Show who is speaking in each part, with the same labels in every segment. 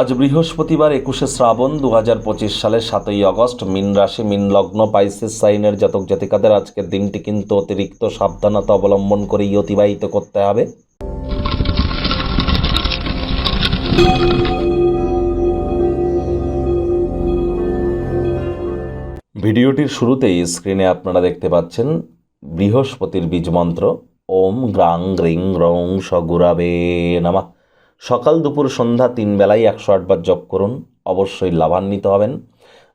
Speaker 1: আজ বৃহস্পতিবার একুশে শ্রাবণ দু হাজার পঁচিশ সালের সাতই আগস্ট, মিন রাশি, মিন লগ্ন, পাইসিস সাইনের জাতক জাতিকাদের আজকের দিনটি কিন্তু অতিরিক্ত সাবধানতা অবলম্বন করেই অতিবাহিত করতে হবে। ভিডিওটির শুরুতেই স্ক্রিনে আপনারা দেখতে পাচ্ছেন বৃহস্পতির বীজমন্ত্র ওম গ্রাং গ্রিং রং সগুরাবে নামা। সকাল দুপুর সন্ধ্যা তিন বেলায় একশো আটবার জপ করুন, অবশ্যই লাভান্বিত হবেন।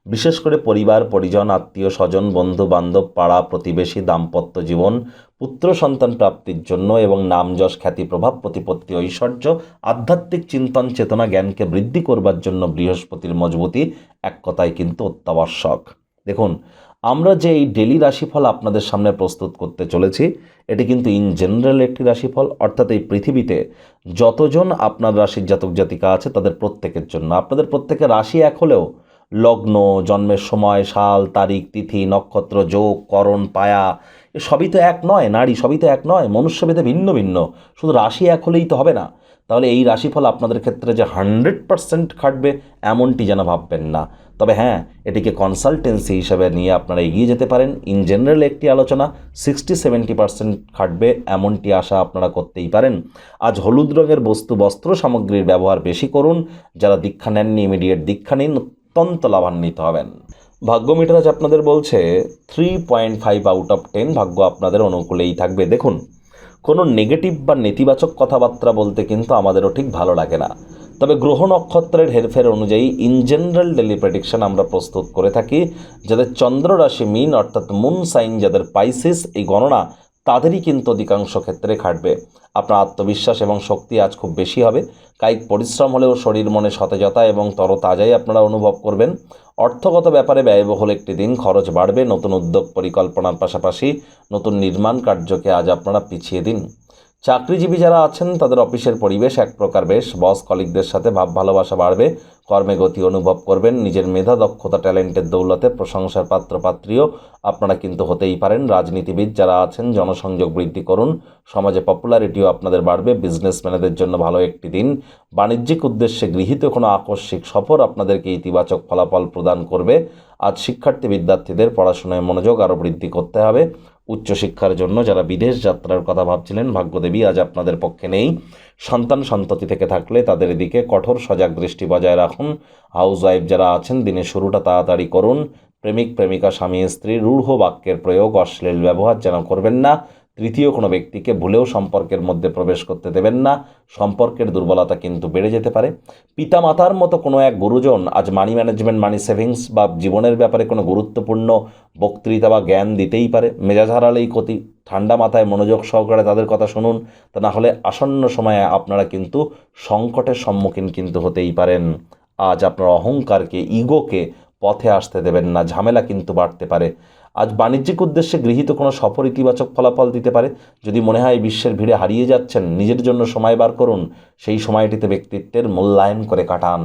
Speaker 1: বিশেষ করে পরিবার, পরিজন, আত্মীয়, স্বজন, বন্ধু, বান্ধব, পাড়া, প্রতিবেশী, দাম্পত্য জীবন, পুত্র, সন্তান প্রাপ্তির জন্য এবং নাম, যশ, খ্যাতি, প্রভাব, প্রতিপত্তি, ঐশ্বর্য, আধ্যাত্মিক চিন্তন, চেতনা, জ্ঞানকে বৃদ্ধি করবার জন্য বৃহস্পতির মজবুতি এক কথায় কিন্তু অত্যাবশ্যক। দেখুন আমরা যে এই ডেলি রাশিফল আপনাদের সামনে প্রস্তুত করতে চলেছি, এটি কিন্তু ইন জেনারেল একটি রাশিফল, অর্থাৎ এই পৃথিবীতে যতজন আপনার রাশির জাতক জাতিকা আছে তাদের প্রত্যেকের জন্য। আপনাদের প্রত্যেকের রাশি এক হলেও লগ্ন, জন্মের সময়, সাল, তারিখ, তিথি, নক্ষত্র, যোগ, করণ, পায়া সবই তো এক নয়, নারী সবই তো এক নয়, মনুষ্যভেদে ভিন্ন ভিন্ন, শুধু রাশি এক হলেই তো হবে না। তাহলে এই রাশিফল আপনাদের ক্ষেত্রে যে হান্ড্রেড পারসেন্ট খাটবে, এমনটি যেন ভাববেন না। তবে হ্যাঁ এটিকে কনসালটেন্সি হিসাবে নিয়ে আপনারা এগিয়ে যেতে পারেন। ইন জেনারেল একটি আলোচনা সিক্সটি সেভেন্টি পার্সেন্ট খাটবে, এমনটি আশা আপনারা করতেই পারেন। আজ হলুদ রঙের বস্তু, বস্ত্র সামগ্রীর ব্যবহার বেশি করুন। যারা দীক্ষা নেননি ইমিডিয়েট দীক্ষা নিন, অত্যন্ত লাভান্বিত হবেন। ভাগ্য মিটার আজ আপনাদের বলছে three point five out of ten ভাগ্য আপনাদের অনুকূলেই থাকবে। দেখুন, কোনো নেগেটিভ বা নেতিবাচক কথাবার্তা বলতে কিন্তু আমাদেরও ঠিক ভালো লাগে না। তবে গ্রহ নক্ষত্রের হেরফের অনুযায়ী ইন জেনারেল ডেলি প্রেডিকশন আমরা প্রস্তুত করে থাকি যাদের চন্দ্র রাশি মিন অর্থাৎ মুন সাইন যাদের পাইসিস এই গণনা তাদেরই কিন্তু অধিকাংশ ক্ষেত্রে খাটবে। আপনার আত্মবিশ্বাস এবং শক্তি আজ খুব বেশি হবে। কায়িক পরিশ্রম হলেও শরীর মনে সতেজতা এবং তরতাজাই আপনারা অনুভব করবেন। অর্থগত ব্যাপারে ব্যয়বহুল একটি দিন, খরচ বাড়বে, নতুন উদ্যোগ পরিকল্পনার পাশাপাশি নতুন নির্মাণ কার্যকে আজ আপনারা পিছিয়ে দিন। চাকরিজীবী যারা আছেন, তাদের অফিসের পরিবেশ এক প্রকার বেশ। বস কলিগদের সাথে ভাব ভালোবাসা বাড়বে, কর্মে গতি অনুভব করবেন, নিজের মেধা, দক্ষতা, ট্যালেন্টের দৌলতে প্রশংসার পাত্র পাত্রপাত্রীও আপনারা কিন্তু হতেই পারেন। রাজনীতিবিদ যারা আছেন, জনসংযোগ বৃদ্ধি করুন। সমাজে পপুলারিটিও আপনাদের বাড়বে, বিজনেসম্যানেদের জন্য ভালো একটি দিন। বাণিজ্যিক উদ্দেশ্যে গৃহীত কোনো আকস্মিক সফর আপনাদেরকে ইতিবাচক ফলাফল প্রদান করবে। আজ শিক্ষার্থী বিদ্যার্থীদের পড়াশোনায় মনোযোগ আরও বৃদ্ধি করতে হবে। উচ্চশিক্ষার জন্য যারা বিদেশ যাত্রার কথা ভাবছিলেন, ভাগ্যদেবী আজ আপনাদের পক্ষে নেই। সন্তান সন্ততি থেকে থাকলে তাদের দিকে কঠোর সজাগ দৃষ্টি বজায় রাখুন। হাউস ওয়াইফ যারা আছেন, দিনের শুরুটা তাড়াতাড়ি করুন। প্রেমিক, প্রেমিকা, স্বামী, স্ত্রী, রূঢ় বাক্যের প্রয়োগ, অশ্লীল ব্যবহার যেন করবেন না। তৃতীয় কোনো ব্যক্তিকে ভুলেও সম্পর্কের মধ্যে প্রবেশ করতে দেবেন না। সম্পর্কের দুর্বলতা কিন্তু বেড়ে যেতে পারে। পিতামাতার মতো কোনো এক গুরুজন আজ মানি ম্যানেজমেন্ট মানি সেভিংস বা জীবনের ব্যাপারে কোনো গুরুত্বপূর্ণ বক্তৃতা বা জ্ঞান দিতেই পারে। মেজাজ হারালেই ক্ষতি, ঠান্ডা মাথায় মনোযোগ সহকারে তাদের কথা শুনুন। তা না হলে আসন্ন সময়ে আপনারা কিন্তু সংকটের সম্মুখীন কিন্তু হতেই পারেন। আজ আপনার অহংকারকে ইগোকে পথে আসতে দেবেন না, ঝামেলা কিন্তু বাড়তে পারে। আজ বাণিজ্যিক উদ্দেশ্যে গৃহীত কোনো সফর ইতিবাচক ফলাফল দিতে পারে। যদি মনে হয় বিশ্বের ভিড়ে হারিয়ে যাচ্ছেন, নিজের জন্য সময় বার করুন। সেই সময়টিতে ব্যক্তিত্বের মূল্যায়ন করে কাটান।